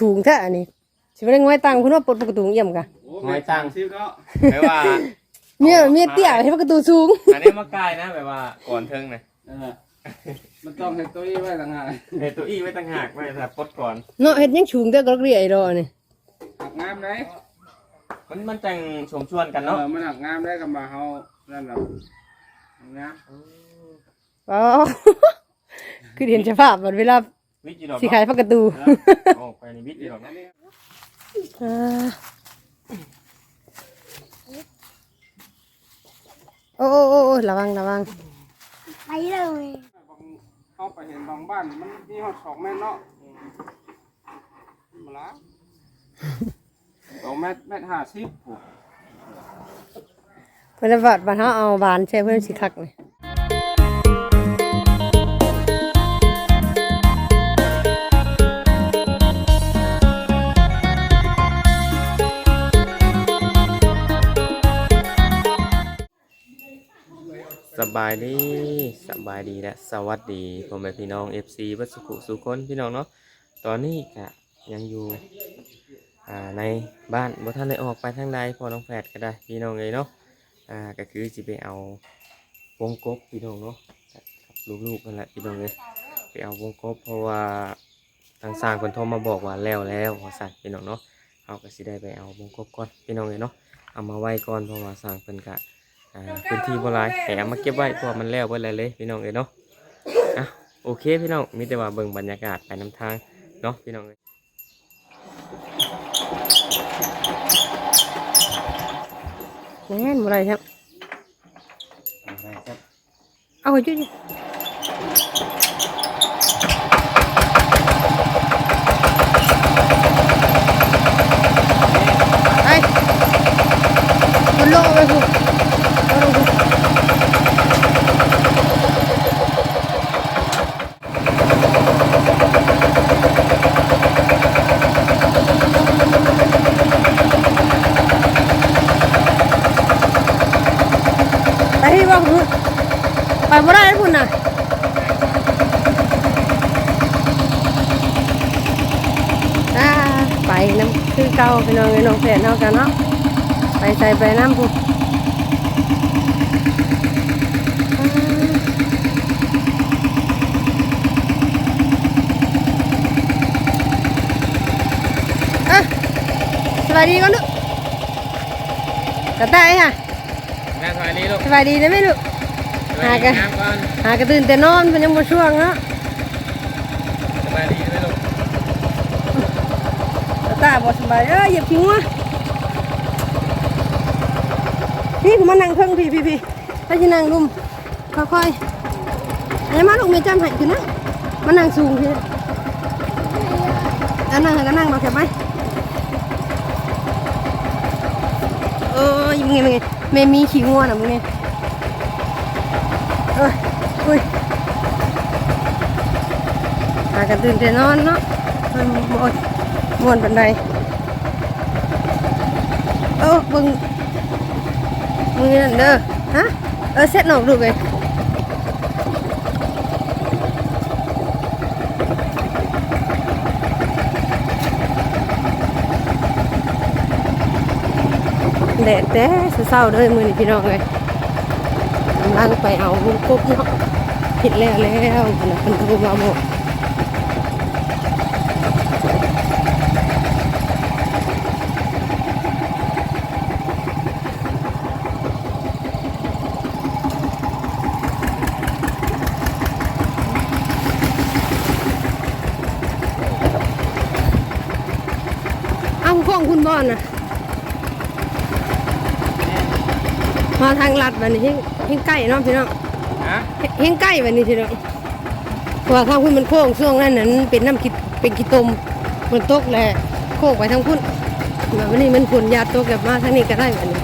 สูงแท้อันนี้สิบ่ได้ง่อยตังคุณว่าปลดประตูเยี่ยมกะโอ้แม่ตังซิเนาะแปลว่าเมียเมียเตี้ยให้ประตูสูงอันนี้มาใกล้นะแบบว่าก่อนเทิงนะเออมันต้องให้ตัวนี้ไว้ต่างหากเดี๋ยวตัวอี้ไว้ตั้งหากไว้ถ้าปลดก่อนเนาะเฮ็ดยังสูงแต่ก็เรียไอ้ดอนี่หักงามได้มันมันจังชมชวนกันเอเนาะอมันหักงามได้กับมาเฮานั่นแหละงามอ๋อคือเห็นสภาพบัดเวลา วิจิตรอกสิขายประตูออกไปในวิจิตรอกอันนี้อ่าโอ้โอ้โอ้โอ้ระวังระวังไปเลยบางเข้าไปเห็นบางบ้านมันมีฮอดสองเมตรเนาะมาละสองเมตรเมตรห้าสิบผูกเพิ่นว่าบัดเฮาเอาบานใช้เพิ่นสิคักนี่ สบายดีสบายดีและสวัสดีพ่อแม่พี่น้อง FC วัสุขุสุคนพี่น้องเนาะตอนนี้ก็ยังอยู่ในบ้านบ่ทันได้ออกไปทางใดพอน้องแฝดก็ได้พี่น้องเลยเนาะอ่าก็คือสิไปเอาวงกบพี่น้องเนาะลูกๆนั่นแหละพี่น้องเลยไปเอาวงกบเพราะว่าทางสร้างคนโทรมาบอกว่าแล้วแล้วสั่นพี่น้องเนาะเอาก็สิได้ไปเอาวงกบก่อนพี่น้องเลยเนาะเอามาไว้ก่อนเพราะว่าสร้างเพิ่นกะ พื้นที่บ่หลายแต่เอามาเก็บไว้เพราะว่ามันแล้วเบิดแล้วเลยพี่น้องเอ้ยเนาะอะโอเคพี่น้องมีแต่ว่าเบิ่งบรรยากาศไปนำทางเนาะพี่น้องเอ้ยแม่นบ่ได้ครับเอาอยู่ดิไปมันลงไปพุ่นเอาลงพุ่นไปที่บอกพุ่นไป บ่ได้พุ่นน่ะอ่าไปน้ำคือเก่าพี่น้องไอ้น้องแฝดเท่ากันเนาะไปใส่ไปน้ำพุอะสวัสดีก่อนลูกกระต่ายค่ะงานสวัสดีลูกสวัสดีนะแม่ลูก สวัสดีงามก่อนหากระตื่นแต่นอนเป็นยังบ่ช่วงเนาะสบายดีไหมลูกกระต่ายบ่สบายเอ้ยอย่าทิ้งวะพี่ผมมานั่งเพิ่งพี่พี่พี่ถ้าจะนั่งรุมค่อยๆอันนี้มาลูกมีจำให้คือนะมานั่งสูงพี่อันนั่งก็นั่งมาแค่ไหมเออยังไงยังไงแม่มีขี้งัวนะมึงเนี่ย เอ้ยอุ้ยหากันตื่นแต่นอนเนาะมันบ่ม่วนปันใดเออเบิ่งมึงนั่นเด้อฮะเออเซ็ตหนอกดูเลยแดดแต่เศร้าๆเลยมือนี่พี่น้องเลย กำลังไปเอาลูกกบเนาะผิดแล้วแล้วขนาดเป็นตัวมาหมดเอาของคุณบอลนะ มาทางลัดแบบนี้เฮงเฮงใกล้เนาะพี่น้องฮะเฮงใกล้แบบนี้พี่น้องเพราะว่าทางพุ่นมันโค้งช่วงนั้นนั้นเป็นน้ำกิเป็นกิตมมันตกแหละโค้งไปทางพุ่นแบบนี้มันผลยาตกแบบมาทางนี้ก็ได้แบบนี้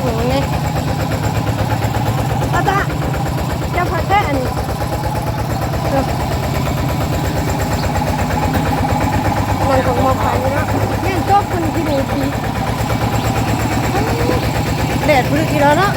โอ้ยตาตาจะพักแค่อันนี้เออนั่งของมอไฟเนาะเนี่ยจบคนที่ดูดี แดดพลึกอีแล้วเนาะ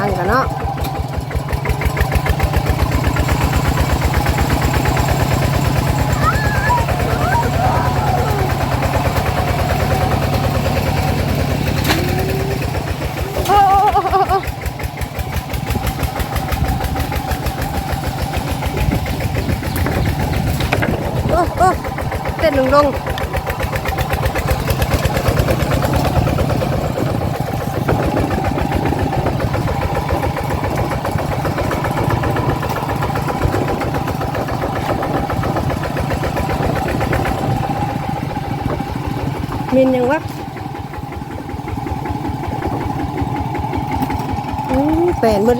างกันเนาะโอ้โอ้โอ้โอ้โอ้โอ้เต้นลงลง มินยังวะอื ม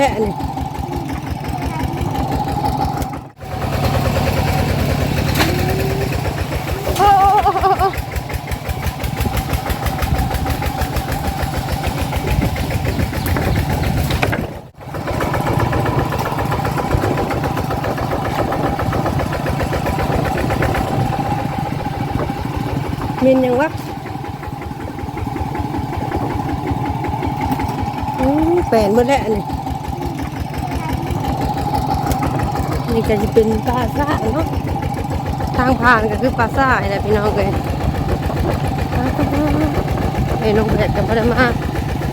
แปลนหมดแล้ว นี่โอ้โอ้โอ้โอ้โอ้มินยังวะอืมแปลนหมดแล้วนี่นี่ก็จะเป็นปลาซ่าเนาะทางผ่านก็คือปลาซ่าแหละพี่น้องเลยไอ้น้องแผดกับพระมา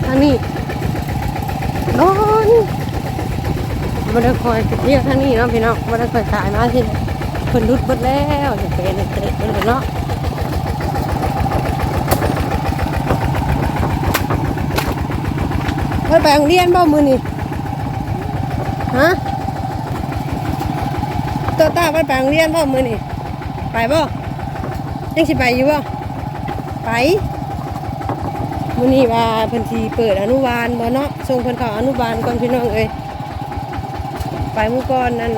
ทางนี้โดนมาได้คอยเที่ยวทางนี้เนาะพี่น้องมาได้คอยขายมาที่คนรุดหมดแล้วจะเป็นเตะไปเลยเนาะเพิ่นไปโรงเรียนบ่มือนี้ฮะาเพิ่นไปโรงเรียนบ่มื้อนี้ไปบ่ยังสิไปอยู่บ่ไปมือนี้ว่าเพิ่นสิเปิดอนุบาลบ่เนาะส่งเพิ่นเข้าอนุบาลก่อนพี่น้องเอ้ยไปมื้อก่อนนั่น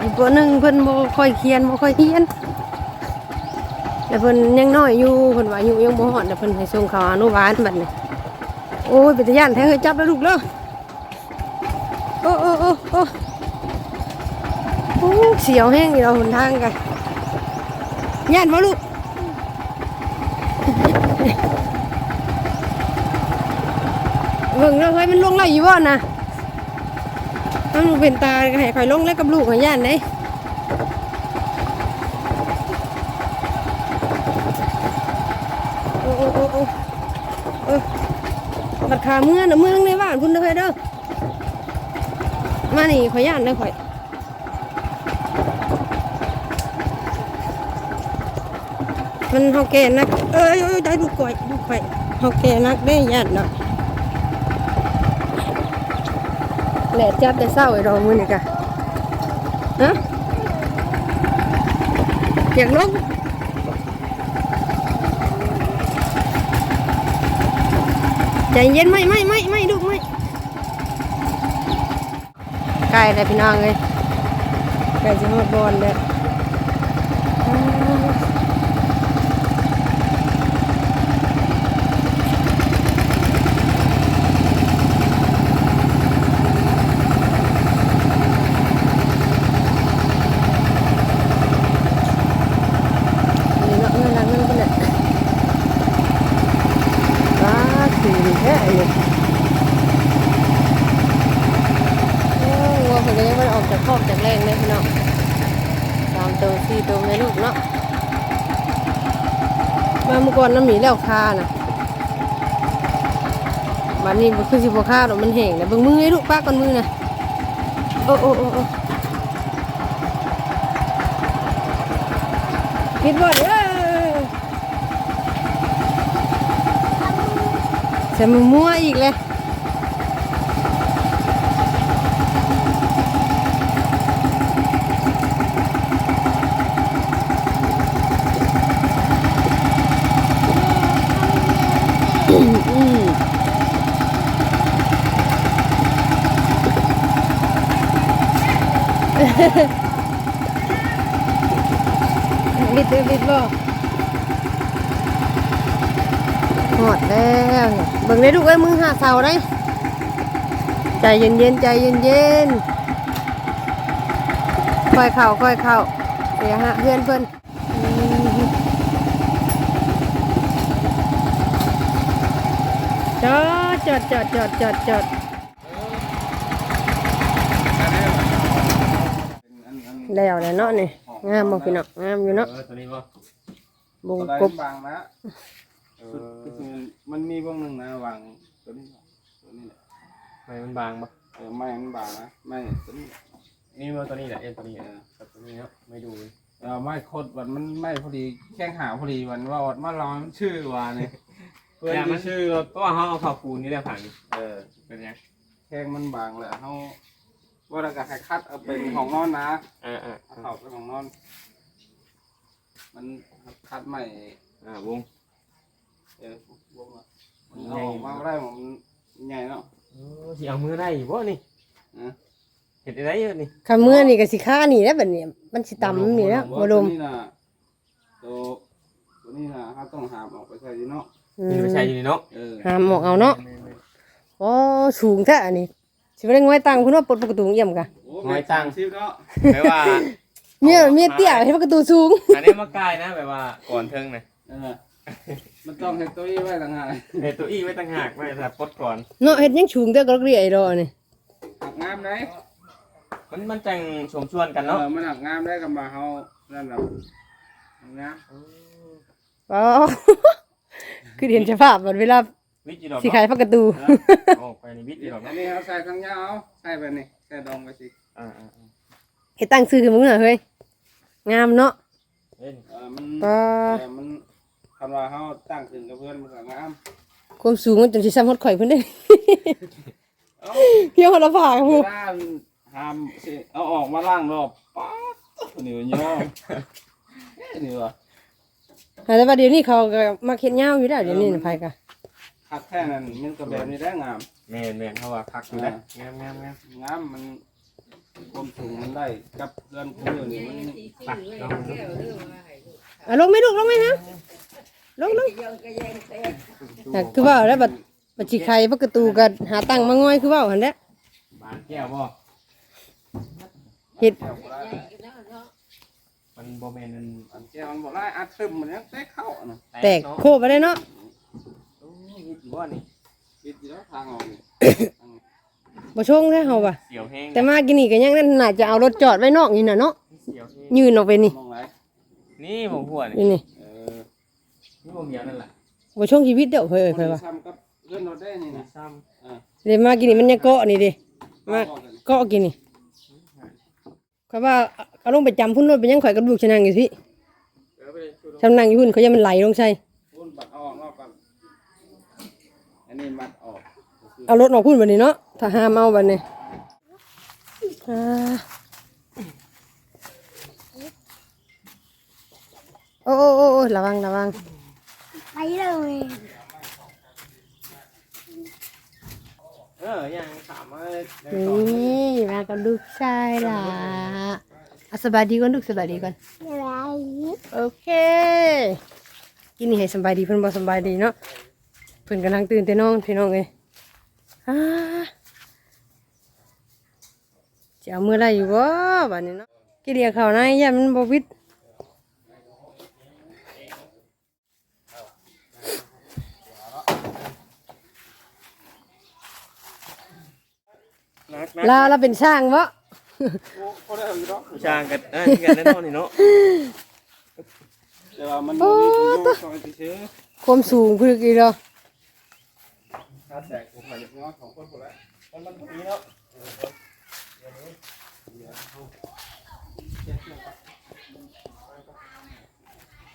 อีกตัวหนึ่งเพิ่นบ่ค่อยเขียนบ่ค่อยเขียนแต่เพิ่นยังน้อยอยู่เพิ่นว่าอายุยังบ่ฮอดแต่เพิ่นให้ส่งเขาอนุบาลบัดนี้โอ้ยเป็นตาย่านแท้เฮ้ยจับแล้วลูกเด้อโอ้โอ้โอ้โอ้โอ้ เสียวแห้งอยู่เราหนทางกันย่านบ่ลูกเบิ่งแล้วเฮ้ยมันลงไรอยู่บ่นะมันเป็นตาให้ข่อยลงแล้วกับลูกของย่านไหนโอ้โอ้โอ้โอ้เออบัดขาเมื่อนะเมืองในบ้านพุ่นเด้อเฮ้ยเด้อมานี่ข่อยย่านเด้ข่อย มันเฮาแก่นัก เอ้ยได้ดูก่อยดูข่อยเฮาแก่นักได้ย่านเนาะแหละจับได้เศร้าไอ้ดอกมือนี่กะฮะอยากลงใจเย็นไม่ไม่ไม่ไม่ลูกไม่ใกล้แล้วพี่น้องเลยใกล้จะหมดบอลแล้วนี่เนาะเงินล้างเงินกันแหละว้าสีแท้เลย โอ้วัวเพิ่นก็ยังไม่ได้ ออกจากคอกจากแรงเลยพี่น้องสามตัวสี่ตัวในลูกเนาะมาเมื่อก่อนน้ำหมีแล้วคาน่ะบัดนี้บ่คือสิบ่คาดอกมันแห้งนะเบิ่งมือให้ลูกป้าก่อนมือนะโอ้โอ้โอ้โอ้คิดบ่เด้อใส่มือมั่วอีกเลย อืมิดบ่หอดแล้วเนี่ยบิ่งได้ลูกเอ้มือหาเสาได้ใจเย็นเย็นๆใจเย็นเย็นๆค่อยเข่าค่อยเข่าเดี๋ยวฮะเพื่อนเพื่อนจอดจอดจอดจอดจอดจอดแล้วแหละเนาะนี่ งามบ่พี่น้องงามอยู่เนาะเออตัวนี้บ่วงตัวใดกบมันบางนะเอสุดอคือมันมีวงหนึ่งนะวางตัวนี้ตัวนี้แหละไม่มันบางบ่เออไม่มันบางนะไม่ตัวนี้นี่ว่าตัวนี้แหละเอ็นตัวนี้แหละกับตัวนี้เนาะไม่ดูเลยเออไม่โคตรวันมันไม่พอดีแข้งหาพอดีวันว่าวัดมาลองชื่อวาเนี่ยเพื่อนแต่มัที่นชื่อรถเพราะว่าเขาเอาข้าวปูนนี่แหละผังเออเป็นยังแข้งมันบางแหละเขา ว่าเราก็ให้คัดเอาเป็นของนอนนะอ่าอ่าเอาเข้าเป็นของนอน มันคัดใหม่ อ่าวงเออวงละมันเอาออกมาบ่ได้ผมนใหญ่เนาะเออสิเอามือได้อยู่บ่นี่นะเห็นได้เยอะนี่คำเมื่อนี่ก็สิค่านี่แล้วบัดนี้มันสิต่ำนี่แล้วบ่ดมตัวนี้น่ะตัวตัวนี้น่ะเขาต้องหามออกไปใส่อยู่เนาะอืมีมไปใช้อยู่นี่เนาะเออหามออกเอาเนาะอ๋อสูงแท้อันนี้ สิบ่ได้ง่อยตังคุณว่าปลดประตูเยี่ยมกะโอ้ไม่ตังชิปเนาะแปลว่าเมียเมียเตี้ยให้ประตูสูงอันนี้มาใกล้นะแบบว่าก่อนเทิงนะเออมันต้องเห็นตัวนี้ไว้ต่างหากเฮ็ดตัวอี้ไว้ต่างหากไว้ถ้าปลดก่อนเนาะเฮ็ดยังสูงแต่ก็เรียไอ้ดอกนี่หักงามได้มันมันจังชมชวนกันเอเนาะอมันหักงามได้กับมาเฮานั่นแหละหักงามอ๋อคือเห็นสภาพบัดเวลา วิจิดอกสิขายพักกระตูนะออกไปในวิจิดอกอัเนาะนนี้เขาใส่ข้างยาวใส่ไปนี่ใส่ดองไปสิอ่าอ่าอ่าเฮ็ดตั้งซื้อขึ้นมึงน่ะเฮ้ยงามเนาะเอ้ยเออมันปลาแต่มันคันว่าเฮาตั้งขึ้นกับเพื่อนมันก็งามความสูงมันจนสิซ้ำฮอดข่อยเพิ่นได้ เอ้าเพียงคนละฝากเวพูลาหามสิเอาออกมาล่างรอบป๊าดนี่มันย่อเอ๊ะนี่ว่ะแต่ว่าเดี๋ยวนี้เขาก็มาเฮ็ดยาวอยู่แล้วเดี๋ยวนี้น่ะไผก็ คักแค่นั้นมันก็แบบนี้ได้งาม แม่นแม่นเขาว่าคักอยู่นะงามงามงามงามมันความสูงมันได้กับเพื่อนคู่มือนี่มันปักเนาะอะลงไหม่ลูกลงไหมฮะลงลงแต่คือว่าแล้วบัดบัดสิขายพักกระตูก็หาตังค์มาง่อยคือว่าหั่นแหละบานแก้วบ่เฮ็ดแก้วบ่ได้มันบ่แม่นมันอันแก้วมันบ่ได้อัดซึมมันยังแตกเข้าน่ะแตกเนาะโคบไปได้เนาะ โอ้ยวิจิบ่นี่ปิดอยู่แล้วทางออกนี่บ่ชงแท้เฮาว่ะเสียวแห้งแต่มากินนี่ก็ยังนั่นน่าจะเอารถจอดไว้นอกนี่น่ะเนาะเสียวแห้งยืนออกไปนี่มองไหนนี่ผมหัวนี่นี่นี่เออนี่ผมเหี่ยวนั่นแหละบ่ชงชีวิตเด้อเฮ้ยเฮ้ยว่าซ้ำกับเพื่อนเราได้นี่นะซ้อ่าเดี๋ยวมากินนี่มันยังเกาะนี่ดิมาบอกกันเกาะกินนี่เขาว่าเอาลงไปจำพุ่นรถไปยังข่อยกระดูกชะนังอยู่สิำเออไปเลยช่วยดูชำนังอยู่พุ่นเขายังมันไหลลงใส่ พุ่นบัดออกนอกกันอั นนี้มัดออกเอารถออกพุ่นบัดนี้เนาะถ้าห้ามเอาบัดนี้อ่าโอ้โอ้โอ้โอ้ระวังระวังไปเลยเออยังถามว่าได้นีต่อไหม่มากับลูกชายล่ะอะสบายดีก่อนลูกสบายดีก่อนอะไรโอเคกินนี่ให้สบายดีเพิ่นบ่สบายดีเนาะ เพิ่นกำลังตื่นแต่น้องพี่น้องเอ้ยอ่าจะเอามืออะไรอยู่บ่บัดนี้เนาะกินเดียวเข้าในอย่ามันบ่วิดนักนักลาวเราเป็นช่างบ่โอ้เขาได้อยู่ดอกผู้ชางกันเออที่กันแน่นอนนี่เนาะแต่ว่ามันมีอยู่ซอยซื้อความสูงคือกี่ดอก ถ้าแตกผมขยับง้อของคนคนละมันมันพอดีเนาะ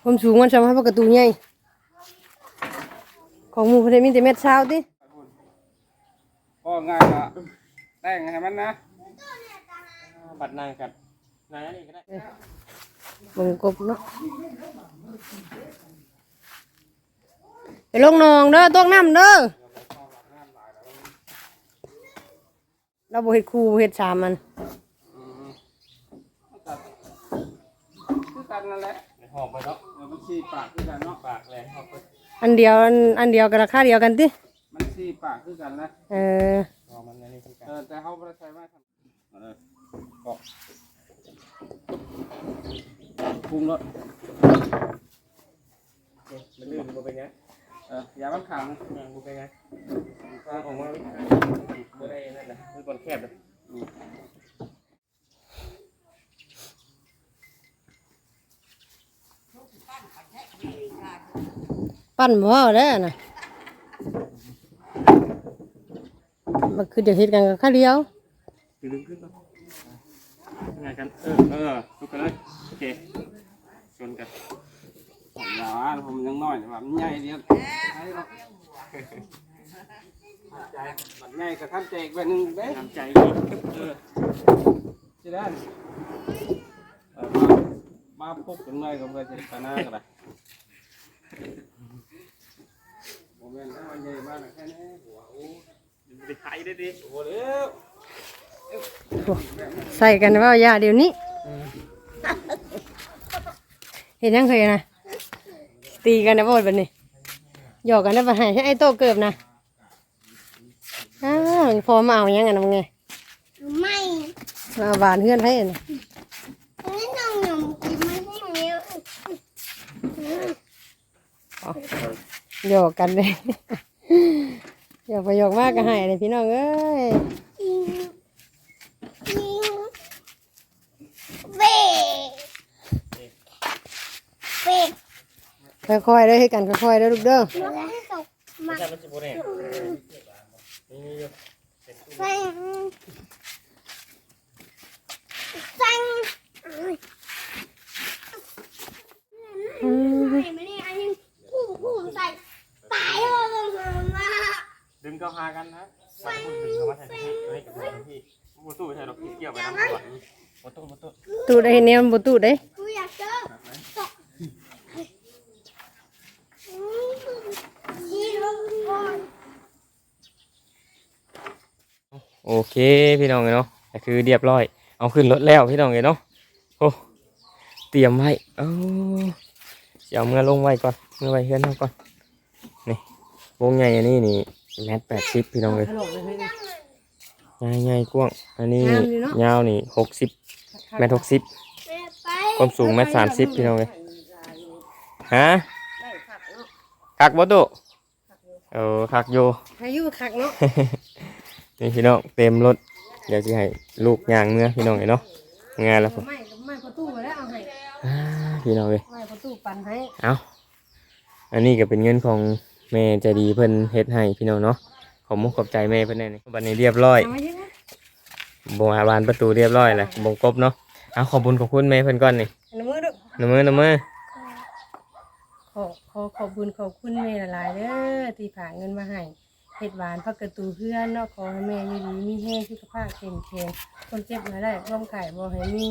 ความสูงมันสามารถประตูใหญ่ของหมู่เพิ่นได้มีแต่เม็ดเช้าติก็ง่ายละแต่งให้มันนะบัดนางกันนางนี่ก็ได้วงกบเนาะไปลงหนองเด้อตวกน้ำเด้อ เราบ่เฮ็ดคู่บ่เฮ็ดสามมันคือกันนั่นแหละในหอบไปเนาะเออมันสีปากคือกันเนาะปากแรงหอบไปอันเดียวอันอันเดียวกันราคาเดียวกันติมันสีปากคือกันนะเออหอบมันอันนี้คือกันเออแต่เขาไม่ได้ใช้ไม้ทำเออก็ปรุงรสมันลื่นบ่เป็นไง เเอออย่ามันขังอ่าบ่เป็นไงออกมาบ่ได้นั่นน่ะมันก่อนแคบเลยปั้นบ่ได้อน่ะมันคือจะเฮ็ดกันกับข้าวเดียวดึงขึ้นก่อนยังไงกัน เออ เออลุกกันเลย โอเคชนกัน อย่าว่าผมยังน้อยแบบมันใหญ่เดียวใช่หรอกมันใหญ่กับท่านเจกไปหนึ่งเด้ทำใจอีกเออที่ด้มามาปุ๊บถึงเลยก็ไปจะหน้ากันเลยผมเป็นถ้ามันใหญ่มากแค่นี้หัวโอ้มันไปไทยได้ดิโหเร็วใส่กันว่า ยาเดี๋ยวนี้ เห็นยังเคยนะ ตีกันนะบ่บัดนี้หยอกกันนะบัดให้ให้ไอ้โตเกิบนะอ้าวพอมาเอายังไงนะมึงไงไม่มาเอาบานเพื่อนให้น่ะไม่ต้องหนุ่มกินไม่ได้เมียวหยอกกันเลยหยอกไปหยอกมากก็ให้เลยพี่น้องเอ้ย อิงอิงเบ้เบ้ ค่อยๆเด้อให้กันค่อยๆเด้อลูกเด้อแล้วให้ตกมาใช่มันจะโบแน่นี่นี่อยู่แซงแซงอืมไม่ไม่ได้อันนี้ผู้ผู้ใส่ตายเลยมาดึงเข้าหากันนะสามคนดึงเข้ามาแทนที่เฮ้ยกับพี่ประตูใช่หรอกเกี่ยวไปน้ำก่อนประตูประตูตูดได้แนวบ่ตูดได้ กูอยากเจอตกชี้ลงก่อน โอเคพี่น้องเนาะก็คือเรียบร้อย เอาขึ้นรถแล้วพี่น้องเนาะโอ้เตรียมไว้เอ้าเดี๋ยวเอามื่อลงไว้ก่อนเมื่อไว้เฮือนเอาก่อนนี่วงใหญ่อันนี้นี่แมทแปดสิบพี่น้องเลยใหญ่ใหญ่กว้างอันนี้ยาวนี่หกสิบแมทหกสิบแม่ไปความสูงแมทสามสิบพี่น้องเลยฮะคักบ่ตุเออคักอยู่ให้อยู่คักเนาะ นี่พี่น้องเต็มรถเดี๋ยวจะให้ลูกย่างเนื้อพี่น้องเนาะงานแล้วผมไม่ไม่ประตูมาแล้วเอาให้อ่าพี่น้องเลยไม่ประตูปั่นให้เอาอันนี้ก็เป็นเงินของแม่ใจดีเพิ่นเฮ็ดให้พี่น้องเนาะขอบมุกขอบใจแม่เพิ่นแน่นี่บัดนี้เรียบร้อยเอาไว้เยอะนะบงอาบานประตูเรียบร้อยแล้วบงกบเนาะเอาขอบคุญขอบคุณแม่เพิ่นก่อนนี่อันมือดูน้ำมือน้ำมือขอขอขอบคุญขอบคุณแม่หลายๆเด้อที่ฝากเงินมาให้ เฮ็ดหวานพักกระตูเพื่อนเนาะขอให้แม่อยู่ดีมีแห้งสุขภาพแข็งแรงคนเจ็บมาได้ร่วมไก่บ่ให้มี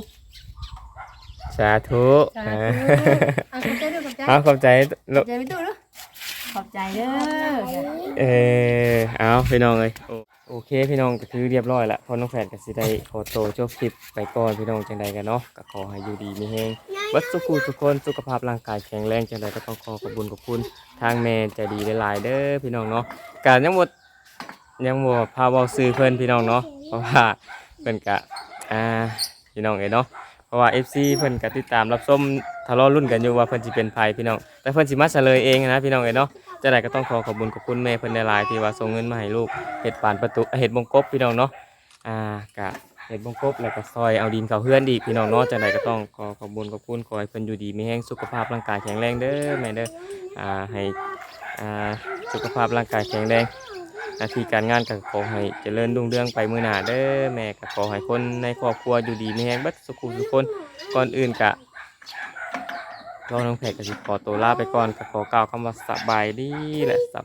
สาธุสาอ่าธุเอาขอบใจด้วยขอบใจเอาขอบใจขลูอกบใจไม่ตู้เนาะขอบใจเด้อเออเอาพี่น้องเลย โอโอเคพี่น้องก็คือเรียบร้อยละพอน้องแฟนก็สิได้ขอโตวจบคลิปไปก่อนพี่น้องจังใดกันเนาะก็ขอให้อยู่ดีมีแฮงวัดสุขุทุกคนสุขภาพร่างกายแข็งแรงจังใดก็ต้องขอขอบคุญขอบคุณทางแม่ใจดีหลายๆเด้อพี่น้องเนาะการยังหมดยังบ่พาเว้าซื้อเพิ่นพี่น้องเนาะเพราะว่าเพิ่นกะอ่าพี่น้องเอ้ยเนาะเพราะว่า FC เพิ่นก็ติดตามรับชมทะเลาะรุ่นกันอยู่ว่าเพิ่นสิเป็นไผพี่น้องแต่เพิ่นสิมาเฉลยเองนะพี่น้องเอ้ยเนาะ จังใดก็ต้องขอขอบคุญขอบคุณแม่เพิ่นหลายที่ว่าส่งเงินมาให้ลูกเฮ็ดปานประตูเฮ็ดบงกบพี่น้องเนาะอ่ากะเห็ดบงกบแล้วก็ซอยเอาดินเขาเฮือนอีพี่น้องเนาะจังใดก็ต้องขอขอบคุญขอบคุณขอให้เพิ่นอยู่ดีมีแรงสุขภาพร่างกายแข็งแรงเด้อแม่เด้ออ่าให้อ่าสุขภาพร่างกายแข็งแรงหน้าที่การงานก็ขอให้เจริญรุ่งเรืองไปมื้อหน้าเด้อแม่ก็ขอให้คนในครอบครัวอยู่ดีมีแรงเบัดสุขุทุกคนก่อนอื่นก็ร อน้องแพรก็สิขอตัวลาไปก่อนก็ขอกล่าวคำว่าสบายดีและสบ